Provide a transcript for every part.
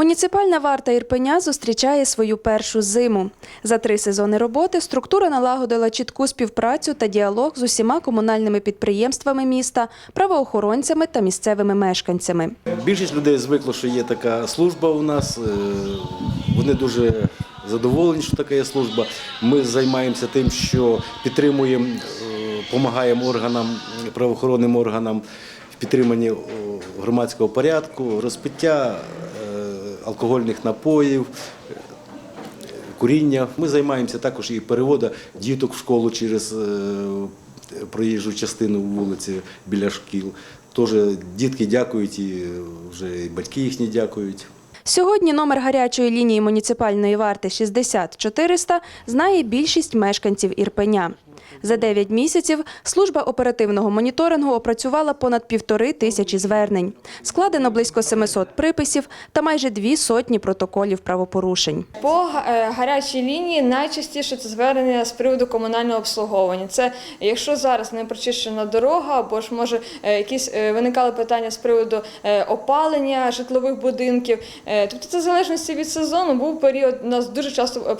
Муніципальна варта Ірпеня зустрічає свою першу зиму. За три сезони роботи структура налагодила чітку співпрацю та діалог з усіма комунальними підприємствами міста, правоохоронцями та місцевими мешканцями. Більшість людей звикло, що є така служба у нас. е, Вони дуже задоволені, що така є служба. Ми займаємося тим, що підтримуємо, допомагаємо органам, правоохоронним органам в підтриманні громадського порядку, розпиття е, алкогольних напоїв. е, Куріння. Ми займаємося також і переводом діток в школу через е, проїжджу частину вулиці біля шкіл. Тож дітки дякують і вже і батьки їхні дякують. Сьогодні номер гарячої лінії муніципальної варти 60 400 знає більшість мешканців Ірпеня. За 9 місяців служба оперативного моніторингу опрацювала понад півтори тисячі звернень. Складено близько 700 приписів та майже дві сотні протоколів правопорушень. По е, гарячій лінії найчастіше це звернення з приводу комунального обслуговування. Це якщо зараз не прочищена дорога, або ж може е, якісь е, виникали питання з приводу опалення житлових будинків. Тобто, це в залежності від сезону. Був період, у нас дуже часто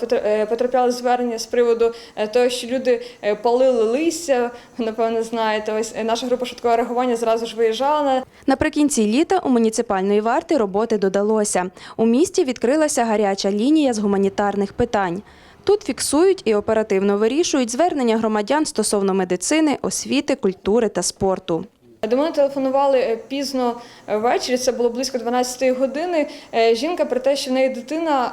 потрапляли звернення з приводу того, що люди палили листя. ви, Напевно, знаєте, ось е, наша група швидкого реагування зразу ж виїжджала Наприкінці літа у муніципальної варти роботи додалося. У місті відкрилася гаряча лінія з гуманітарних питань. Тут фіксують і оперативно вирішують звернення громадян стосовно медицини, освіти, культури та спорту. До мене телефонували е, пізно е, ввечері, це було близько 12 години. Жінка про те, що в неї дитина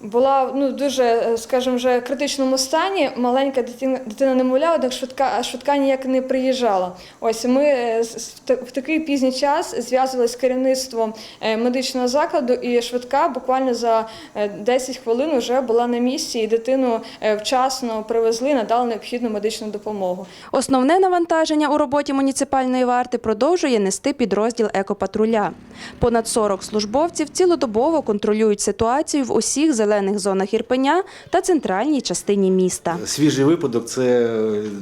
була ну, дуже, е, скажімо, вже критичному стані. Маленька дитина, дитина немовля, однак швидка, швидка ніяк не приїжджала. Ось ми е, в такий пізній час зв'язувалися з керівництвом е, медичного закладу, і швидка буквально за е, 10 хвилин вже була на місці, і дитину вчасно привезли, надали необхідну медичну допомогу. Основне навантаження у роботі муніципальної варти продовжує нести підрозділ екопатруля. Понад 40 службовців цілодобово контролюють ситуацію в усіх зелених зонах Ірпеня та центральній частині міста. Свіжий випадок це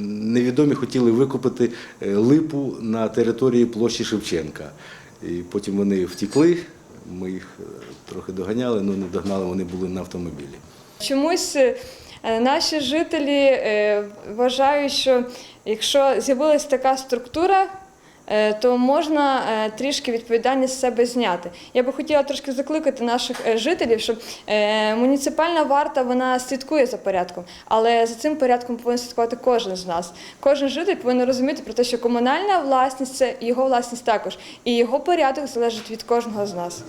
невідомі хотіли викупити е, липу на території площі Шевченка. І потім вони втікли. Ми їх е, трохи доганяли, але не догнали, вони були на автомобілі. Чомусь е, наші жителі вважають, що якщо з'явилася така структура, то можна е, трішки відповідальність з себе зняти. Я би хотіла трошки закликати наших е, жителів, щоб е, муніципальна варта вона слідкує за порядком, але за цим порядком повинен слідкувати кожен з нас. Кожен житель повинен розуміти про те, що комунальна власність це його власність також, і його порядок залежить від кожного з нас.